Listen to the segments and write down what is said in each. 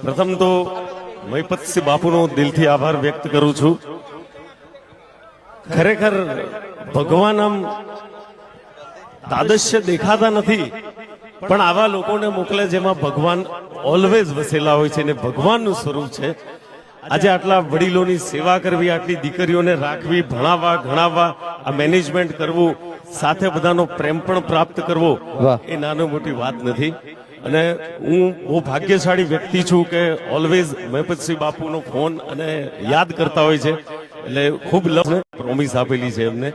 પ્રથમ તો મહિપતસિંહ બાપુનો દિલથી આભાર વ્યક્ત કરું છું. ખરેખર ભગવાન આમ તાદશ્ય દેખાતા નથી પણ આવા લોકોને મોકલે જેમાં ભગવાન ઓલવેઝ વસેલા હોય છે અને ભગવાનનું સ્વરૂપ છે. આજે આટલા વડીલોની સેવા કરવી આટલી દીકરીઓને રાખવી ભણાવવા ગણાવવા આ મેનેજમેન્ટ કરવું સાથે બધાનો પ્રેમ પણ પ્રાપ્ત કરવો એ નાનો મોટી વાત નથી. અને હું બહુ ભાગ્યશાળી વ્યક્તિ છું કે ઓલવેઝ મહેપતસિંહ બાપુનો ફોન અને યાદ કરતા હોય છે. એટલે ખૂબ લવ પ્રોમિસ આપેલી છે એમને.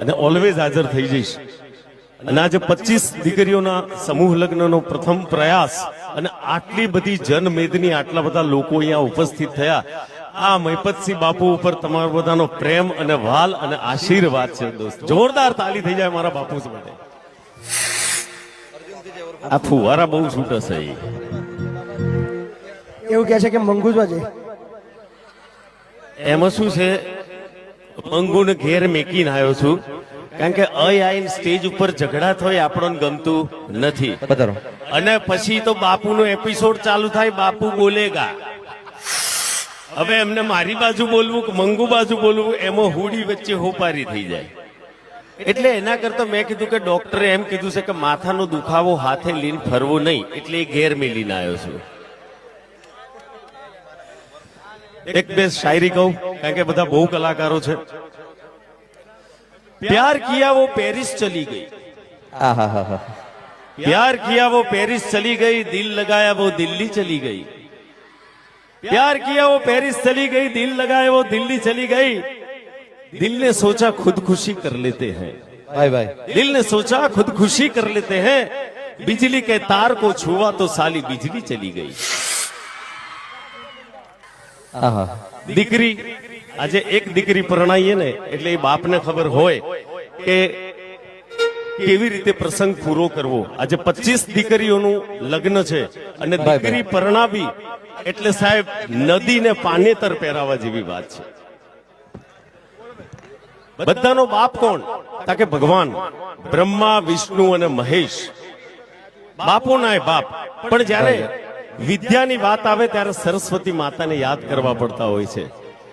અને ઓલવેઝ હાજર થઈ જઈશ. અને આજે પચીસ દીકરીઓના સમૂહ લગ્નનો પ્રથમ પ્રયાસ અને આટલી બધી જનમેદની આટલા બધા લોકો અહીંયા ઉપસ્થિત થયા. આ મહિપતસિંહ બાપુ ઉપર તમારો બધાનો પ્રેમ અને વાલ અને આશીર્વાદ છે દોસ્ત. જોરદાર તાલી થઈ જાય મારા બાપુ માટે. આ ફુવારા બહુ છૂટે છે એવું કહે છે કે મંગુજવા છે એમાં શું છે? મંગુને ઘેર મેકીને આવ્યો છું. કારણ કે આઈને સ્ટેજ ઉપર ઝઘડા થાય આપણને ગમતું નથી. અને પછી તો બાપુનો એપિસોડ ચાલુ થાય બાપુ બોલેગા હવે એમને મારી બાજુ બોલવું કે મંગુ બાજુ બોલવું એમાં હુડી વચ્ચે હોપારી થઈ જાય. એટલે એના કરતા મેં કીધું કે ડોક્ટરે એમ કીધું છે કે માથાનો દુખાવો હાથે લઈને ફરવો નહીં એટલે એ ઘેર મેં લઈને આવ્યો છું. એક બે શાયરી કહું કારણ કે બધા બહુ કલાકારો છે. પ્યાર કિયા વો પેરિસ ચલી ગઈ. પ્યાર કિયા વો પેરિસ ચલી ગઈ દિલ લગાયા વો દિલ્હી ચલી ગઈ. પ્યાર કિયા વો પેરિસ ચલી ગઈ દિલ લગાયા વો દિલ્હી ચલી ગઈ. दिल ने सोचा खुदकुशी कर लेते हैं ભાઈ ભાઈ दिल ने सोचा खुदकुशी कर लेते हैं बिजली के तार को छुआ तो साली बिजली चली गई હા હા દીકરી આજે એક દીકરી પરણાઈએ ને એટલે એ બાપને ખબર હોય કે કેવી રીતે પ્રસંગ પૂરો કરવો આજે પચીસ દીકરીઓનું લગ્ન છે અને ભાઈ. દીકરી પરણાવી એટલે સાહેબ નદીને પાનેતર પહેરાવા જેવી વાત છે બધાનો બાપ કોણ? તાકે ભગવાન બ્રહ્મા વિષ્ણુ અને મહેશ. બાપો ના બાપ. પણ જ્યારે વિદ્યાની વાત આવે ત્યારે સરસ્વતી માતાને યાદ કરવા પડતા હોય છે.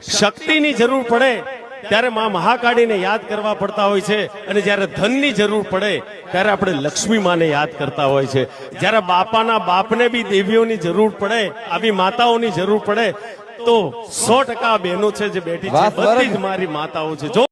શક્તિની જરૂર પડે ત્યારે માં મહાકાળીને યાદ કરવા પડતા હોય છે. અને જ્યારે ધનની જરૂર પડે ત્યારે આપણે લક્ષ્મી માને યાદ કરતા હોય છે. જ્યારે બાપાના બાપને બી દેવીઓની જરૂર પડે આવી માતાઓની જરૂર પડે તો સો ટકા બહેનો છે જે બેઠી છે. બધી જ મારી માતાઓ છે. જો